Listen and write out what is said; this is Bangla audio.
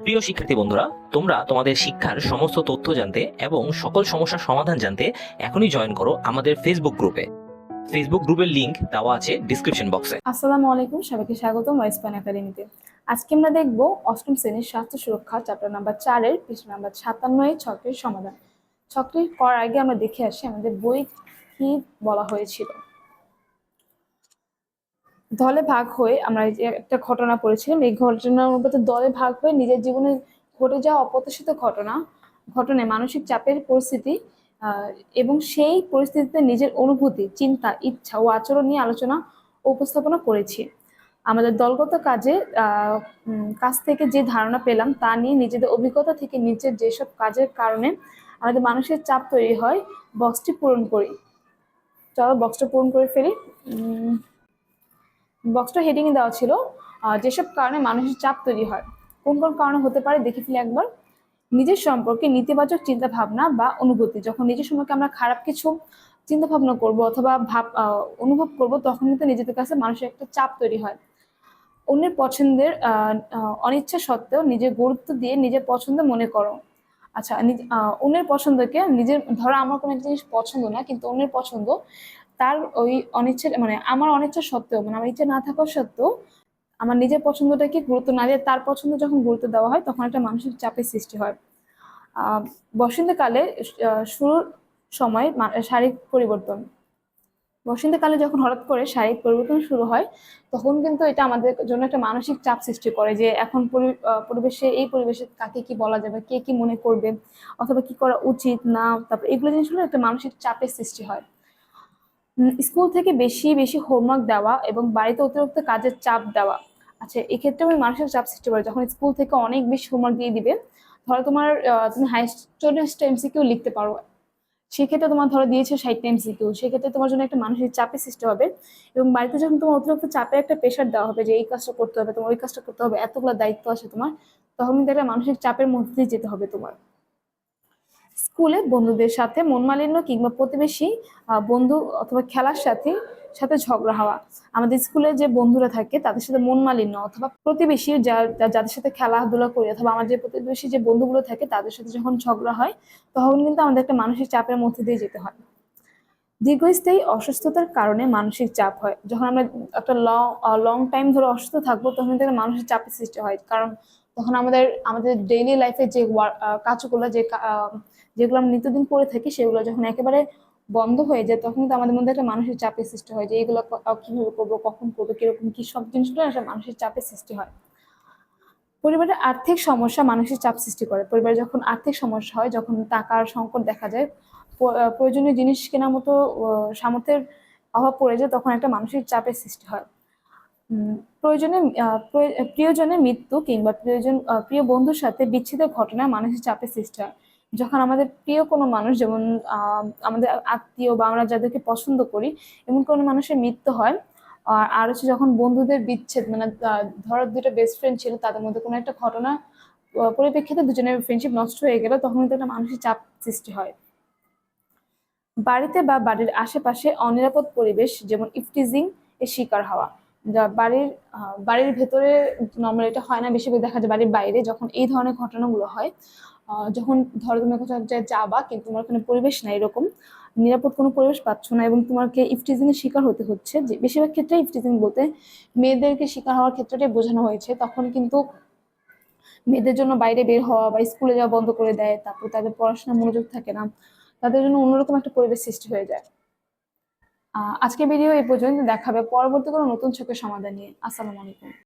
প্রিয় শিক্ষার্থী বন্ধুরা, তোমরা তোমাদের শিক্ষার সমস্ত তথ্য জানতে এবং সকল সমস্যার সমাধান জানতে এখনই জয়েন করো আমাদের ফেসবুক গ্রুপে ফেসবুক গ্রুপের লিংক দেওয়া আছে ডিসক্রিপশন বক্সে আসসালামু আলাইকুম, সবাইকে স্বাগতম ওয়াইসপ্যান একাডেমিতে আজকে আমরা দেখব অষ্টম শ্রেণির স্বাস্থ্য সুরক্ষা চ্যাপ্টার নাম্বার চারের পৃষ্ঠা নাম্বার সাতান্ন এই ছকের সমাধান। ছকটি করার আগে আমরা দেখে আসি, আমাদের বই কি বলা হয়েছিল। দলে ভাগ হয়ে আমরা একটা ঘটনা পড়েছিলাম এই ঘটনার অনুপাতে দলে ভাগ হয়ে নিজের জীবনে ঘটে যাওয়া অপ্রত্যাশিত ঘটনা, ঘটনায় মানসিক চাপের পরিস্থিতি এবং সেই পরিস্থিতিতে নিজের অনুভূতি, চিন্তা, ইচ্ছা ও আচরণ নিয়ে আলোচনা উপস্থাপনা করেছি। আমাদের দলগত কাজে কাজ থেকে যে ধারণা পেলাম তা নিয়ে নিজেদের অভিজ্ঞতা থেকে নিচের যেসব কাজের কারণে আমাদের মানুষের চাপ তৈরি হয়, বক্সটি পূরণ করি। চলো বক্সটা পূরণ করে ফেলি। বক্সটা হেডিং দেওয়া ছিল যেসব কারণে মানুষের চাপ তৈরি হয়। কোন কোন কারণে হতে পারে দেখে ফেলি একবার। নিজের সম্পর্কে নেতিবাচক চিন্তা ভাবনা বা অনুভূতি, যখন নিজের সম্পর্কে আমরা খারাপ কিছু চিন্তা ভাবনা করব অথবা ভাব অনুভব করব, তখন কিন্তু নিজেদের কাছে মানুষের একটা চাপ তৈরি হয়। অন্যের পছন্দের অনিচ্ছা সত্ত্বেও নিজের গুরুত্ব দিয়ে নিজের পছন্দ মনে করো। আচ্ছা অন্যের পছন্দকে নিজের, ধরো আমার কোনো একটা জিনিস পছন্দ না, কিন্তু অন্যের পছন্দ তার ওই অনিচ্ছা মানে আমার অনিচ্ছা সত্ত্বেও মানে আমার ইচ্ছা না থাকা সত্ত্বেও, আমার নিজের পছন্দটাকে গুরুত্ব না দিয়ে তার পছন্দ যখন গুরুত্ব দেওয়া হয়, তখন একটা মানসিক চাপের সৃষ্টি হয়। বসন্তকালে শুরুর সময় শারীরিক পরিবর্তন। বসন্তকালে যখন হঠাৎ করে শারীরিক পরিবর্তন শুরু হয়, তখন কিন্তু এটা আমাদের জন্য একটা মানসিক চাপ সৃষ্টি করে যে এখন পরি- পরিবেশে, এই পরিবেশে কাকে কি বলা যাবে, কে কি মনে করবে, অথবা কি করা উচিত, না, তারপর এগুলো জিনিসগুলো একটা মানসিক চাপের সৃষ্টি হয়। স্কুল থেকে বেশি বেশি হোমওয়ার্ক দেওয়া এবং বাড়িতে অতিরিক্ত কাজের চাপ দেওয়া। আচ্ছা এক্ষেত্রে আমি মানসিক চাপ সৃষ্টি করে। যখন স্কুল থেকে অনেক বেশি হোমওয়ার্ক দিয়ে দিবে, ধরো তোমার তুমি হাই স্টুডেন্টস এমসিকিউ লিখতে পারো। সেক্ষেত্রে তোমার ধরো দিয়েছে ষাটটা এমসিকিউ সেক্ষেত্রে তোমার জন্য একটা মানসিক চাপের সৃষ্টি হবে এবং বাড়িতে যখন তোমার অতিরিক্ত চাপের একটা প্রেশার দেওয়া হবে যে, এই কাজটা করতে হবে, তোমার ওই কাজটা করতে হবে, এতগুলো দায়িত্ব আছে তোমার, তখন কিন্তু একটা মানসিক চাপের মধ্যে যেতে হবে তোমার। স্কুলে বন্ধুদের সাথে মনমালিন্য কিংবা প্রতিবেশী বন্ধু অথবা খেলার সাথে সাথে ঝগড়া হওয়া। আমাদের স্কুলে যে বন্ধুরা থাকে, তাদের সাথে মনমালিন্য অথবা প্রতিবেশী যা- যা- যাদের সাথে খেলাধুলা করি অথবা আমার যে প্রতিবেশী যে বন্ধুগুলো থাকে, তাদের সাথে যখন ঝগড়া হয়, তখন কিন্তু আমাদের একটা মানসিক চাপের মধ্যে দিয়ে যেতে হয়। দীর্ঘস্থায়ী অসুস্থতার কারণে মানসিক চাপ হয়। যখন আমরা একটা লং লং টাইম ধরে অসুস্থ থাকব, তখন একটা মানসিক চাপের সৃষ্টি হয়। কারণ তখন আমাদের আমাদের ডেইলি লাইফে যে কাজগুলো, যে যেগুলো আমরা নিত্যদিন করে থাকি, সেগুলো যখন একেবারে বন্ধ হয়ে যায়, তখন কিন্তু আমাদের মধ্যে একটা মানসিক চাপের সৃষ্টি হয় যে এগুলো কীভাবে করব, কখন করব, কীরকম, কি সব জিনিসগুলো একটা মানসিক চাপের সৃষ্টি হয়। পরিবারের আর্থিক সমস্যা মানসিক চাপ সৃষ্টি করে। পরিবারে যখন আর্থিক সমস্যা হয়, যখন টাকার সংকট দেখা যায় প্রয়োজনীয় জিনিস কেনার মতো সামর্থ্যের অভাব পড়ে যায় তখন একটা মানসিক চাপের সৃষ্টি হয়। প্রয়োজনে প্রিয়জনের মৃত্যু কিংবা প্রিয়জন প্রিয় বন্ধুর সাথে বিচ্ছেদের ঘটনায় মানসিক চাপের সৃষ্টি হয়। যখন আমাদের প্রিয় কোনো মানুষ, যেমন আমাদের আত্মীয় বা আমরা যাদেরকে পছন্দ করি, এমন কোনো মানুষের মৃত্যু হয়। আর হচ্ছে যখন বন্ধুদের বিচ্ছেদ মানে ধরো দুটো বেস্ট ফ্রেন্ড ছিল, তাদের মধ্যে কোনো একটা ঘটনা পরিপ্রেক্ষিতে দুজনের ফ্রেন্ডশিপ নষ্ট হয়ে গেল, তখন একটা মানসিক চাপ সৃষ্টি হয়। বাড়িতে বা বাড়ির আশেপাশে অনিরাপদ পরিবেশ, যেমন ইফটিজিং, এর শিকার হওয়া। যা বাড়ির বাড়ির ভেতরে নর্মাল এটা হয় না বেশি দেখা যায় বাড়ির বাইরে যখন এই ধরনের ঘটনাগুলো হয় যখন ধরো তুমি কোথাও যাবা কিন্তু তোমার কোনো পরিবেশ নাই এরকম, নিরাপদ কোনো পরিবেশ পাচ্ছ না এবং তোমাকে ইফটিজিং এর শিকার হতে হচ্ছে, যে বেশিরভাগ ক্ষেত্রে ইফটিজিং বলতে মেয়েদেরকে শিকার হওয়ার ক্ষেত্রটাই বোঝানো হয়েছে, তখন কিন্তু মেয়েদের জন্য বাইরে বের হওয়া বা স্কুলে যাওয়া বন্ধ করে দেয়, তারপর তাদের পড়াশোনা মনোযোগ থাকে না। তাদের জন্য অন্যরকম একটা পরিবেশ সৃষ্টি হয়ে যায়। আজকে ভিডিও এই পর্যন্ত দেখাবে। পরবর্তী কোনো নতুন চোখের সমাধান নিয়ে। আসসালামু আলাইকুম।